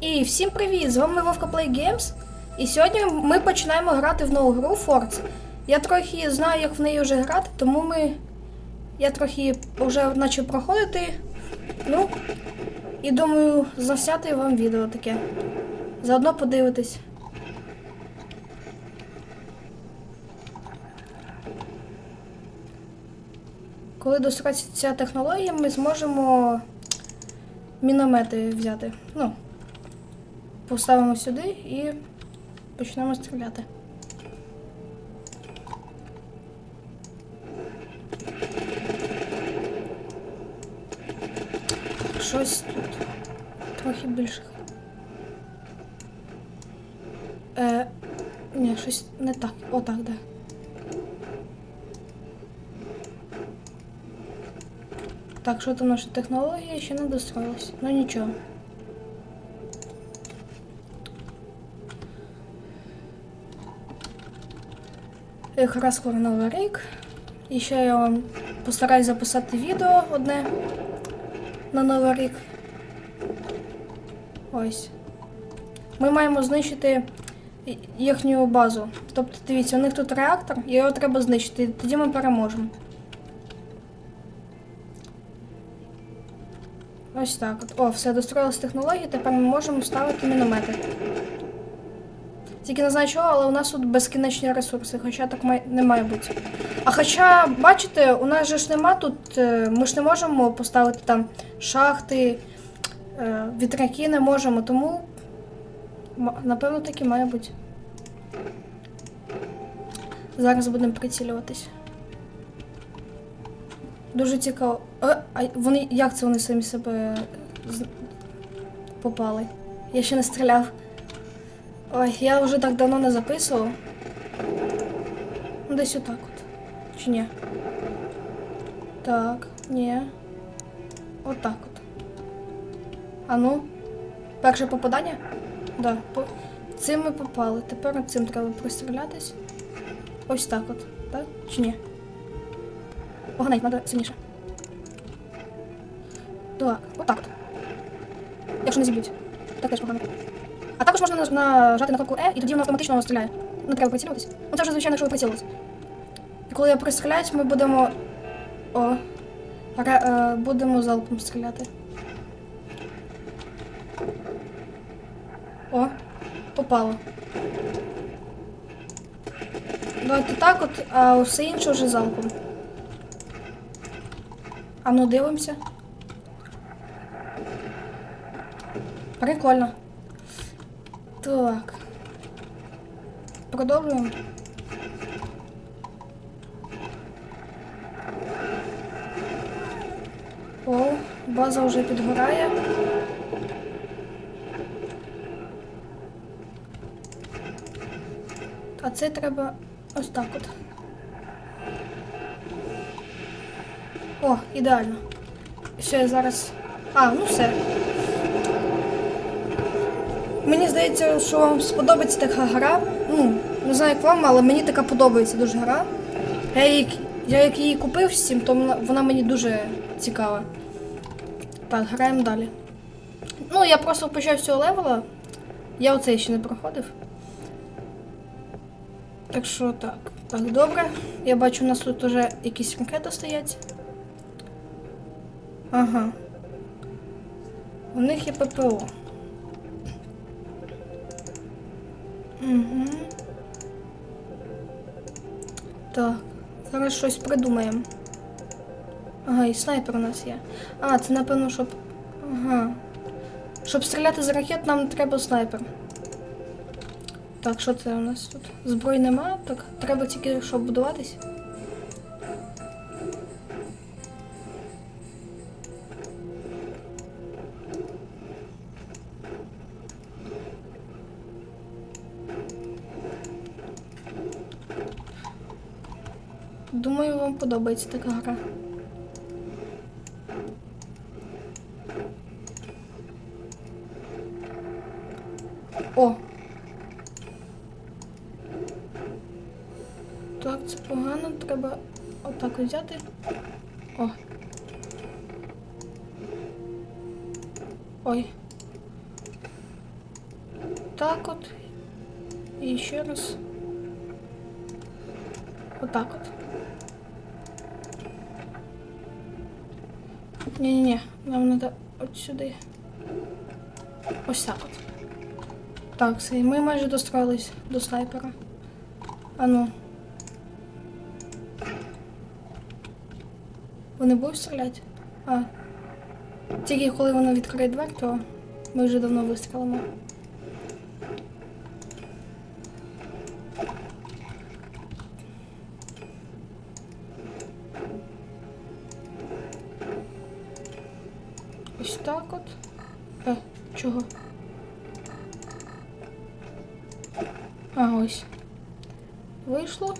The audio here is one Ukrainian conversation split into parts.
І всім привіт! З вами Вовка Play Games. І сьогодні ми починаємо грати в нову гру Forza. Я трохи знаю, як в неї вже грати, тому ми. Я трохи вже почав проходити. Ну, і думаю, засняти вам відео таке. Заодно подивитись. Коли достроїться ця технологія, ми зможемо міномети взяти. Ну, поставимо сюди і почнемо стріляти. Щось тут трохи більше. Е, ні, щось не так. Отак, да. Так, що там наша технологія ще не достроїлась. Ну нічого. Якраз скоро новий рік. І ще я вам постараюсь записати відео одне на новий рік. Ось. Ми маємо знищити їхню базу. Тобто, дивіться, у них тут реактор, і його треба знищити. Тоді ми переможемо. Ось так. О, все, достроїлась технологія, тепер ми можемо ставити міномети. Тільки не знаю чого, але у нас тут безкінечні ресурси, хоча так май... не має бути. А хоча, бачите, у нас же ж нема тут. е, Ми ж не можемо поставити там шахти, е, вітряки не можемо, тому напевно так і має бути. Зараз будемо прицілюватись. Дуже цікаво. Е, а вони як це вони самі себе попали? Я ще не стріляв. Ой, я вже так давно не записував. Ну, Десь отак от. Чи ні? Так, ні. Отак от. А ну. Перше попадання? Да. По... Цим ми попали. Тепер над цим треба пристрілятись. Ось так от. Так? Чи ні? Поганей, треба сильніше. Так, отак от. Якщо не зіб'ють. Так теж погано. А також можна нажати на кнопку E, і тоді воно автоматично стріляє. Не треба прицілюватись. Ну це вже звичайно, якщо ви прицілились. І коли я пристріляюсь, ми будемо. О. ре- е, будемо залпом стріляти. О, попало. Давайте так от, а все інше вже залпом. А ну дивимося. Прикольно. Так. Продовжуємо. О, база вже підгорає. А це треба ось так от. О, ідеально. Ще я зараз. А, ну все. Мені здається, що вам сподобається така гра. Ну, не знаю, як вам, але мені така подобається дуже гра. Я, її, я як її купив всім, то вона, вона мені дуже цікава. Так, граємо далі. Ну, я просто почав цього левела. Я оцей ще не проходив. Так що так. Так, добре. Я бачу, у нас тут вже якісь ракети стоять. Ага. У них є ППО. Угу. Так, зараз щось придумаємо. Ага, і снайпер у нас є. А, це напевно, щоб. Ага. Щоб стріляти з ракет, нам треба снайпер. Так, що це у нас тут? Зброї немає, так треба тільки щоб будуватись. Подобається така гра. О! Так, це погано, треба отак взяти. О. Ой. Отак от. І ще раз. Отак от. Ні-ні-ні, нам треба от сюди. Ось так от. Так, все, ми майже достроїлись до снайпера. А ну. Вони будуть стріляти? А. Тільки коли воно відкриє двері, то ми вже давно вистрілимо. А, ось. Вийшло.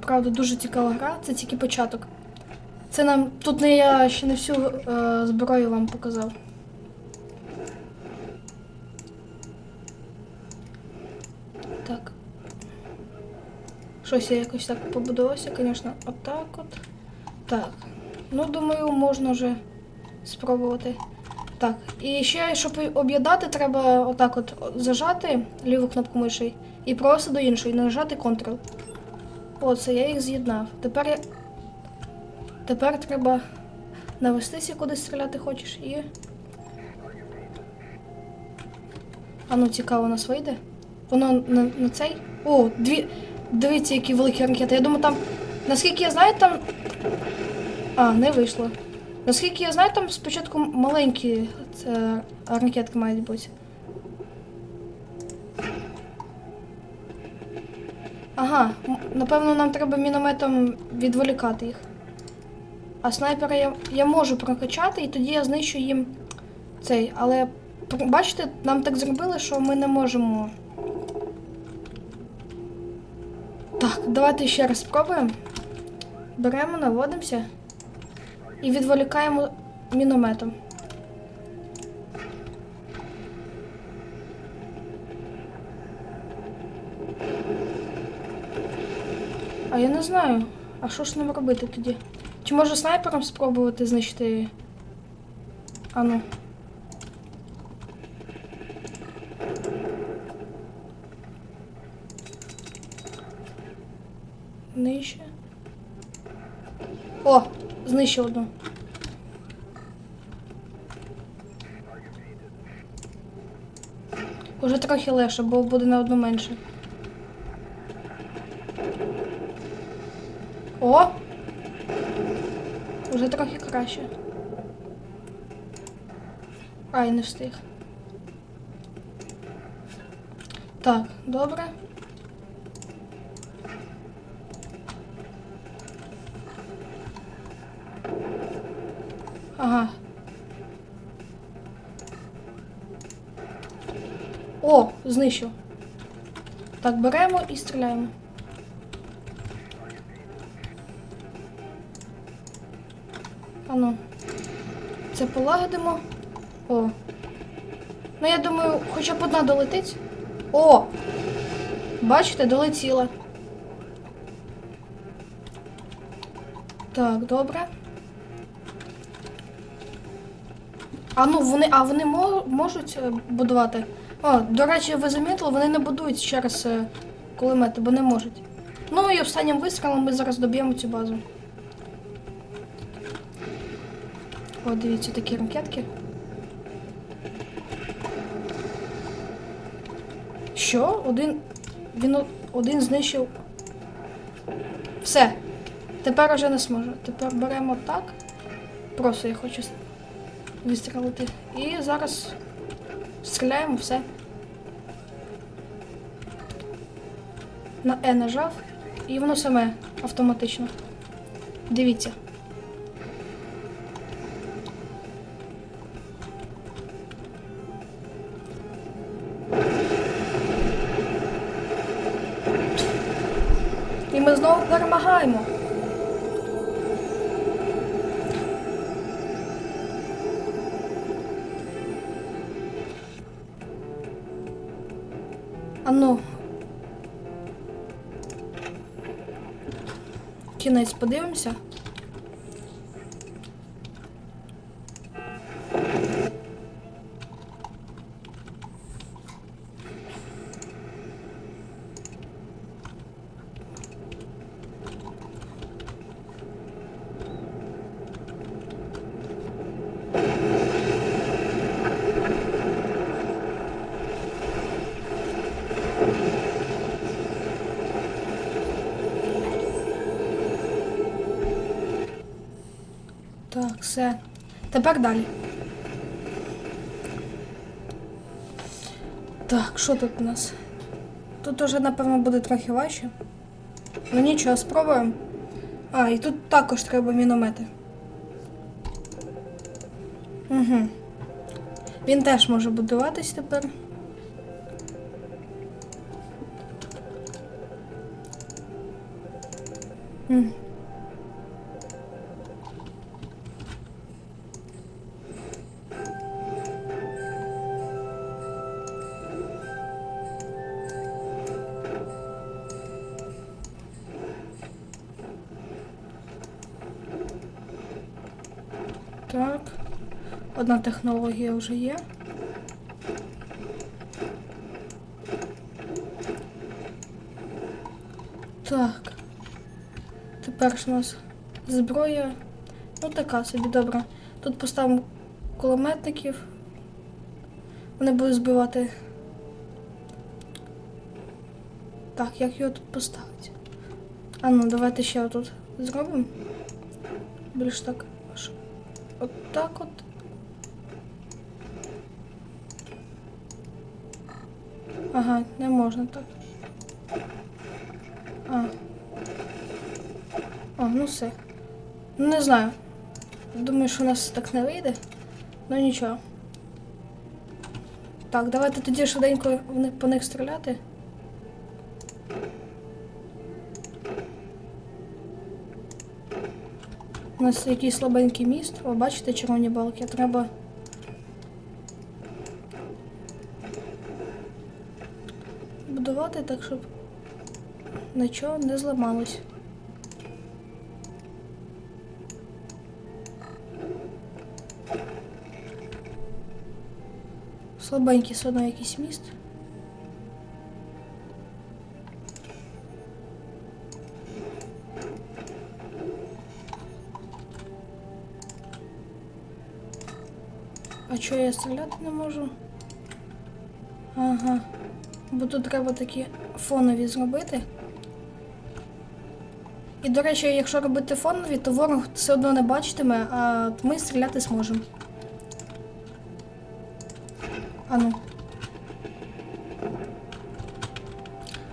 Правда, дуже цікава гра, це тільки початок. Це нам. Тут не я ще не всю е, зброю вам показав. Так. Щось я якось так побудувався, звісно, отак от. Так. Ну, думаю, можна вже спробувати. Так, і ще, щоб об'єднати, треба отак от зажати ліву кнопку миші і просто до іншої нажати Ctrl. Оце я їх з'єднав. Тепер я. Тепер треба навестися, куди стріляти хочеш, і. А ну цікаво, у нас вийде. Воно на, на цей. О, дві. Дивіться, які великі ракети. Я думаю, там. Наскільки я знаю, там. А, не вийшло. Наскільки я знаю, там спочатку маленькі це, ракетки мають бути. Ага, напевно, нам треба мінометом відволікати їх. А снайпера я, я можу прокачати, і тоді я знищу їм цей. Але бачите, нам так зробили, що ми не можемо. Так, давайте ще раз спробуємо. Беремо, наводимося і відволікаємо мінометом. А я не знаю. А що ж нам робити тоді? Чи може снайпером спробувати знищити? А ну. Нижче. О, знищив одну. Уже трохи легше, бо буде на одну менше. О! Уже трохи краще. Ай, не встиг. Так, добре. Ага. О, знищив. Так, беремо і стріляємо. Ану. Це полагодимо. О. Ну, я думаю, хоча б одна долетить. О! Бачите, долетіла. Так, добре. А ну вони, а вони мо- можуть е, будувати. О, до речі, ви замітили, вони не будують через е, кулемети, бо не можуть. Ну і останнім вистрілом ми зараз доб'ємо цю базу. О, дивіться, такі ракетки. Що? Один. Він один знищив. Все. Тепер уже не зможе. Тепер беремо так. Просто я хочу вистрілити. І зараз стріляємо все. На Е нажав, і воно саме автоматично. Дивіться. І ми знову перемагаємо. Кінець подивимося. Так, все. Тепер далі. Так, що тут у нас? Тут уже, напевно, буде трохи важче. Ну нічого, спробуємо. А, і тут також треба міномети. Угу. Він теж може будуватись тепер. М. Так. Одна технологія вже є. Так. Тепер ж у нас зброя. Ну така собі, добре. Тут поставимо кулеметників. Вони будуть збивати. Так, як його тут поставити? А ну, давайте ще тут зробимо. Більш так. От так от. Ага, не можна так. А. О, ну все. Ну не знаю. Думаю, що у нас так не вийде. Ну нічого. Так, давайте тоді швиденько по них стріляти. У нас якийсь слабенький міст. О, бачите червоні балки. Треба. Будувати так, щоб нічого не зламалось. Слабенький все одно якийсь міст. А чого я стріляти не можу? Ага. Бо тут треба такі фонові зробити. І, до речі, якщо робити фонові, то ворог все одно не бачитиме, а ми стріляти зможемо. Ану.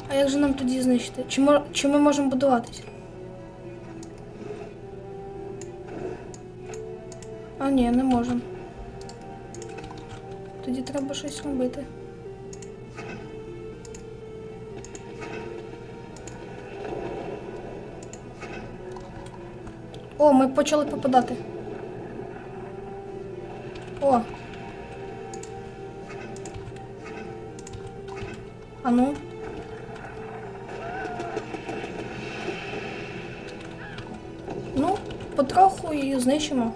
А як же нам тоді знищити? Чи, мо- чи ми можемо будуватись? А, ні, не можемо. Тоді треба щось робити. О, ми почали попадати. О. А ну. Ну, потроху її знищимо.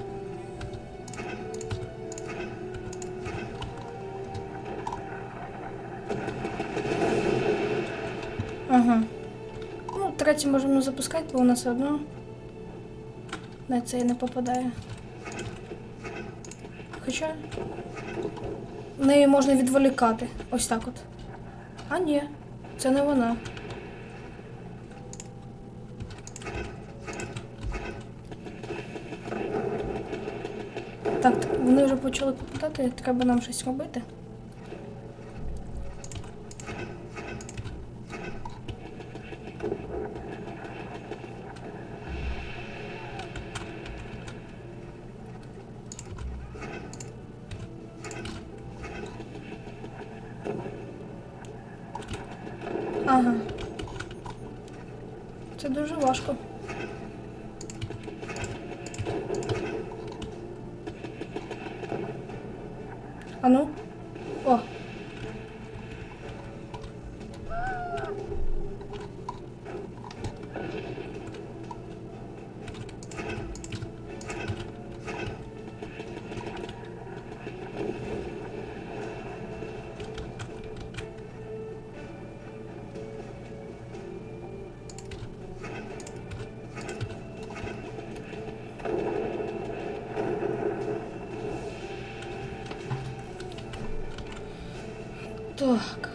Ну, можемо запускати, бо вона все одно на цей не попадає. Хоча неї можна відволікати. Ось так от. А ні, це не вона. Так, вони вже почали попадати, треба нам щось робити. Ага. Це дуже важко. А Так.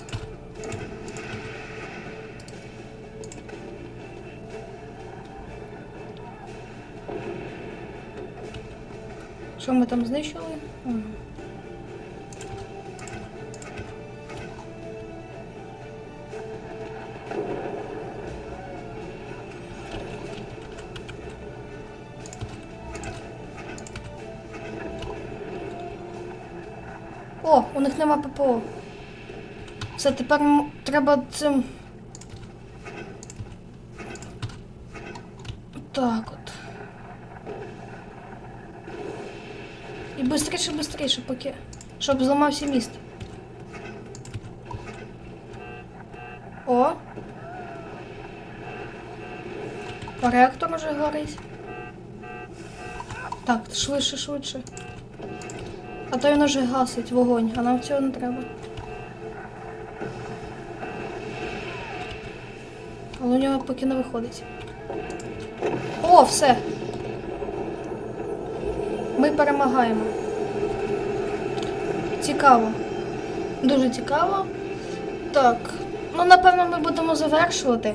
Що ми там знищили? О, у них нема ППО. Все, тепер треба цим. Так от. І швидше, швидше, поки. Щоб зламався міст. О. Реактор уже горить. Так, швидше, швидше. А то він уже гасить вогонь, а нам цього не треба. Але у нього поки не виходить. О, все. Ми перемагаємо. Цікаво. Дуже цікаво. Так. Ну, напевно, ми будемо завершувати.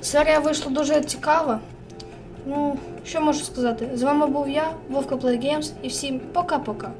Серія вийшла дуже цікава. Ну, що можу сказати? З вами був я, Вовка Play Games, і всім пока-пока.